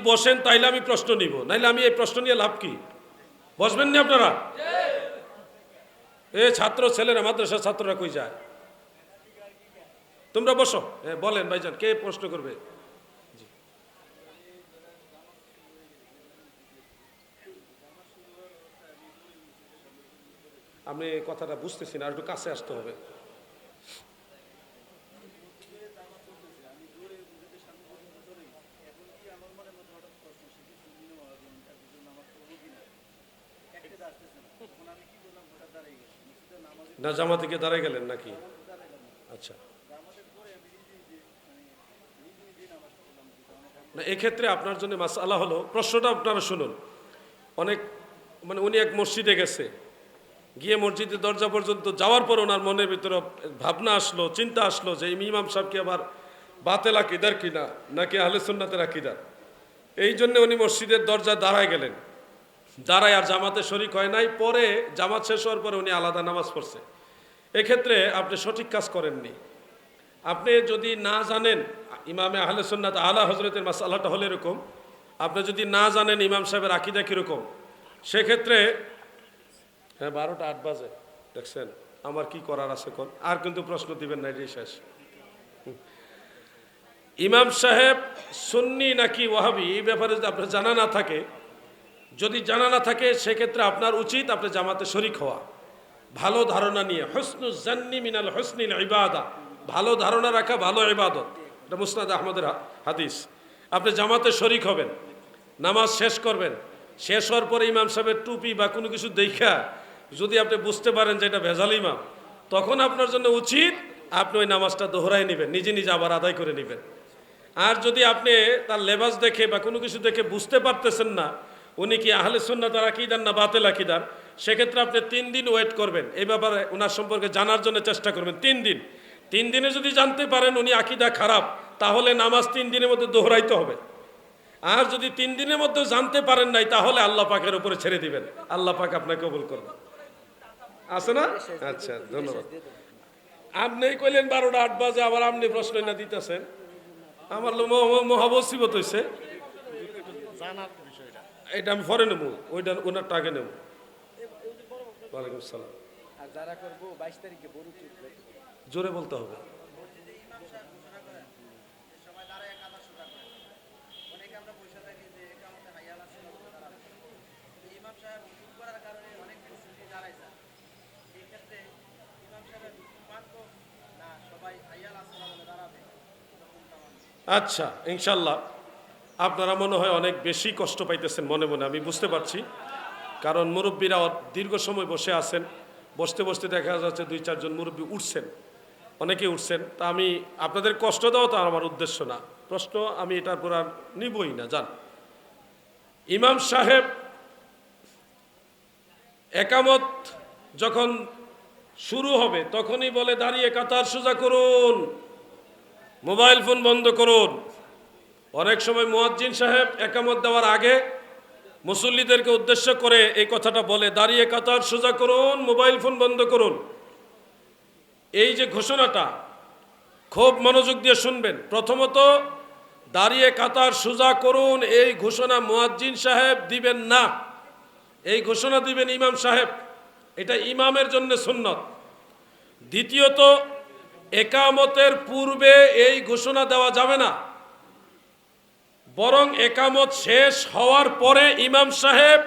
বসেন, তাইলে আমি প্রশ্ন নিব। নাইলে আমি এই প্রশ্ন নিয়ে লাভ কি? বসবেন নি আপনারা? এ ছাত্র ছেলেরা, মাদ্রাসার ছাত্ররা কই যায়? তোমরা বসো। হ্যাঁ বলেন ভাইজান, কে প্রশ্ন করবে? আমি কথাটা বুঝতেছি না, আর একটু কাছে আসতে হবে। না জামা থেকে দাঁড়ায় গেলেন নাকি? আচ্ছা। না, এক্ষেত্রে আপনার জন্য মাসালা হলো, প্রশ্নটা আপনারা শুনুন। অনেক মানে উনি এক মসজিদে গেছে। গিয়ে মসজিদের দরজা পর্যন্ত যাওয়ার পর ওনার মনের ভিতরে ভাবনা আসলো, চিন্তা আসলো যে ইমাম সাহেবকে আবার বাতেল আকিদার কিনা, নাকি আহলে সুন্নাতের আকিদার এই জন্য উনি মসজিদের দরজা দাঁড়ায় গেলেন। দাঁড়ায় আর জামাতে শরিক হয় নাই, পরে জামাত শেষ হওয়ার পরে উনি আলাদা নামাজ পড়ছে। এক্ষেত্রে আপনি সঠিক কাজ করেননি। আপনি যদি না জানেন, ইমামে আহলে সুন্নাত আলা হজরতের মাসাল্লাটা হলে এরকম, আপনি যদি না জানেন ইমাম সাহেবের আকিদা কীরকম, সেক্ষেত্রে হ্যাঁ বারোটা আট বাজে, দেখছেন, আমার কি করার আছে কোন? আর কিন্তু প্রশ্ন দিবেন না, এটাই শেষ। ইমাম সাহেব সুন্নি নাকি ওয়াহাবি? এই ব্যাপারে যদি আপনার জানা না থাকে যদি জানা না থাকে, সেক্ষেত্রে আপনার উচিত আপনি জামাতে শরিক হওয়া। ভালো ধারণা নিয়ে। হসনু জান্নি মিনাল হসনিল ইবাদা। ভালো ধারণা রাখা, ভালো ইবাদত। এটা মুসনাদ আহমদের হাদিস। আপনি জামাতে শরিক হবেন, নামাজ শেষ করবেন। শেষ হওয়ার পরে ইমাম সাহেবের টুপি বা কোনো কিছু দেখা, যদি আপনি বুঝতে পারেন যে এটা ভেজাল ইমাম, তখন আপনার জন্য উচিত আপনি ওই নামাজটা দোহরাই নেবেন, নিজে নিজে আবার আদায় করে নেবেন। আর যদি আপনি তার লেবাস দেখে বা কোনো কিছু দেখে বুঝতে পারতেছেন না উনি কি আহলে সুন্নাতার আকিদার না বাতেল আকিদার? সেক্ষেত্রে আপনি তিন দিন ওয়েট করবেন। এই ব্যাপারে ওনার সম্পর্কে জানার জন্য চেষ্টা করবেন। তিন দিন। তিন দিনে যদি জানতে পারেন উনি আকিদা খারাপ, তাহলে নামাজ তিন দিনের মধ্যে দোহরাইতে হবে। আর যদি তিন দিনের মধ্যে জানতে পারেন নাই, তাহলে আল্লাহ পাকের উপরে ছেড়ে দিবেন। আল্লাহ পাক আপনাকে কবুল করবেন আছে না? আচ্ছা ধন্যবাদ। আপনি কইলেন বারোটা আট বাজে, আবার আপনি প্রশ্ন না দিতেছেন। আমার মহাবসিবত হয়েছে এটা আমি পরে নেব ওইটা ওনার টাকে নেব। ওয়ালাইকুম সালাম। আর যারা করব বাইশ তারিখে বড় জোরে বলতে হবে। আচ্ছা ইনশাল্লাহ। আপনারা মনে হয় অনেক বেশি কষ্ট পাইতেছেন মনে মনে, আমি বুঝতে পারছি। কারণ মুরব্বীরা দীর্ঘ সময় বসে আছেন, বসতে বসতে দেখা যাচ্ছে দুই, চারজন মুরব্বী উঠছেন, অনেকে উঠছেন। তা আমি আপনাদের কষ্ট দেওয়া তো আমার উদ্দেশ্য না। প্রশ্ন আমি এটার পর আর নিবই না, জান। ইমাম সাহেব একামত যখন শুরু হবে, তখনই বলে, দাঁড়িয়ে কাতার সোজা করুন, মোবাইল ফোন বন্ধ করুন। অনেক সময় মুয়াজ্জিন সাহেব একামত দেওয়ার আগে মুসল্লিদেরকে উদ্দেশ্য করে এই কথাটা বলে, দাঁড়িয়ে কাতার সোজা করুন, মোবাইল ফোন বন্ধ করুন। এই যে ঘোষণাটা, খুব মনোযোগ দিয়ে শুনবেন। প্রথমত, দাঁড়িয়ে কাতার সোজা করুন, এই ঘোষণা মুয়াজ্জিন সাহেব দিবেন না। এই ঘোষণা দিবেন ইমাম সাহেব। এটা ইমামের জন্য সুন্নত। দ্বিতীয়ত, একামতের পূর্বে এই ঘোষণা দেওয়া যাবে না। বরং একামত শেষ হওয়ার পরে ইমাম সাহেব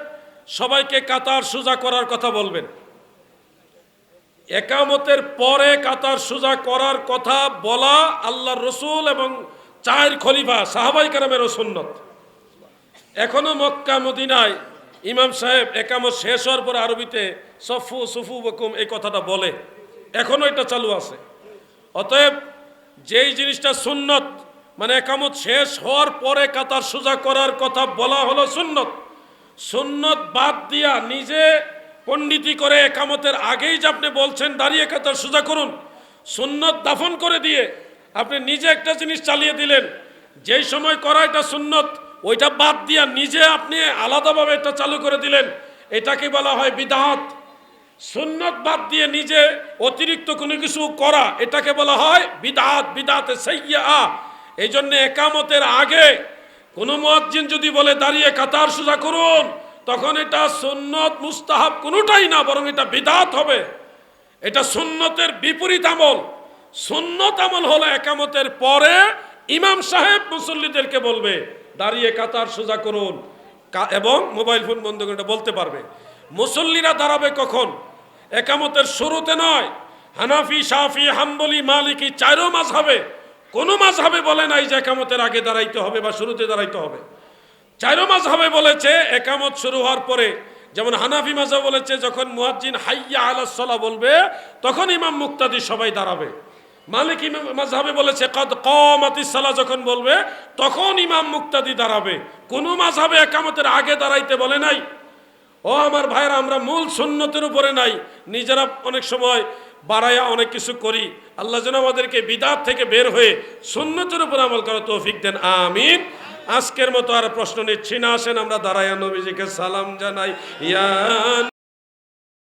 সবাইকে কাতার সোজা করার কথা বলবেন। একামতের পরে কাতার সোজা করার কথা বলা আল্লাহ রসুল এবং চায়ের খলিফা, সাহাবাই কারামেরও সুন্নত। এখনও মক্কা, মদিনায় ইমাম সাহেব একামত শেষ হওয়ার পরে আরবিতে সফু সুফু বকুম এই কথাটা বলে। এখনও এটা চালু আছে। অতএব যেই জিনিসটা সুন্নত মানে একামত শেষ হওয়ার পরে কাতার সোজা করার কথা বলা হলো সুন্নত। সুন্নত বাদ দিয়া নিজে পণ্ডিতি করে একামতের আগেই যে আপনি বলছেন, দাঁড়িয়ে কাতার সোজা করুন। সুন্নত দাফন করে দিয়ে আপনি নিজে একটা জিনিস চালিয়ে দিলেন। যেই সময় করা এটা সুন্নত, ওইটা বাদ দিয়া নিজে আপনি আলাদাভাবে এটা চালু করে দিলেন। এটাকে বলা হয় বিদাত। সুন্নত বাদ দিয়ে নিজে অতিরিক্ত কোনো কিছু করা, এটাকে বলা হয় বিদাত। বিদাতে সাইয়া এই জন্য একামতের আগে কোন মুয়াজ্জিন যদি বলে দাঁড়িয়ে কাতার সোজা করুন, তখন এটা সুন্নত মুস্তাহাব কোনোটাই না, বরং এটা বিদাত হবে। এটা সুন্নতের বিপরীত আমল। সুন্নত আমল হলো একামতের পরে ইমাম সাহেব মুসল্লিদেরকে বলবে, দাঁড়িয়ে কাতার সোজা করুন। এবং মোবাইল ফোন বন্ধ করে এটা বলতে পারবে। মুসল্লিরা দাঁড়াবে কখন? একামতের শুরুতে নয়। হানাফি সাফি হাম্বলি, মালিকি চারো মাস হবে কোনো হবে বলে নাই যে একামতের আগে দাঁড়াইতে হবে বা শুরুতে দাঁড়াইতে হবে। মাস হবে বলেছে, একামত শুরু হওয়ার পরে, যেমন হানাফি মাজা বলেছে, যখন মুয়াজ্জিন হাইয়া আলাসলা বলবে, তখন ইমাম মুক্তাদি সবাই দাঁড়াবে। মালিক ইমাম মাঝহাবে বলেছে, কদ কমাতি সালা যখন বলবে, তখন ইমাম মুক্তাদি দাঁড়াবে। কোনো মাঝহাবে একামতের আগে দাঁড়াইতে বলে নাই। ও আমার ভাইরা আমরা মূল সুন্নতের উপরে নাই। নিজেরা অনেক সময় বাড়াইয়া অনেক কিছু করি। আল্লাহ যেন আমাদেরকে বিদাত থেকে বের হয়ে সুন্নতের উপর আমল করা তৌফিক দেন। আমিন। আজকের মতো আর প্রশ্ন নিচ্ছি না। আসেন আমরা দাঁড়াইয়া নবীজিকে সালাম জানাই। ইয়া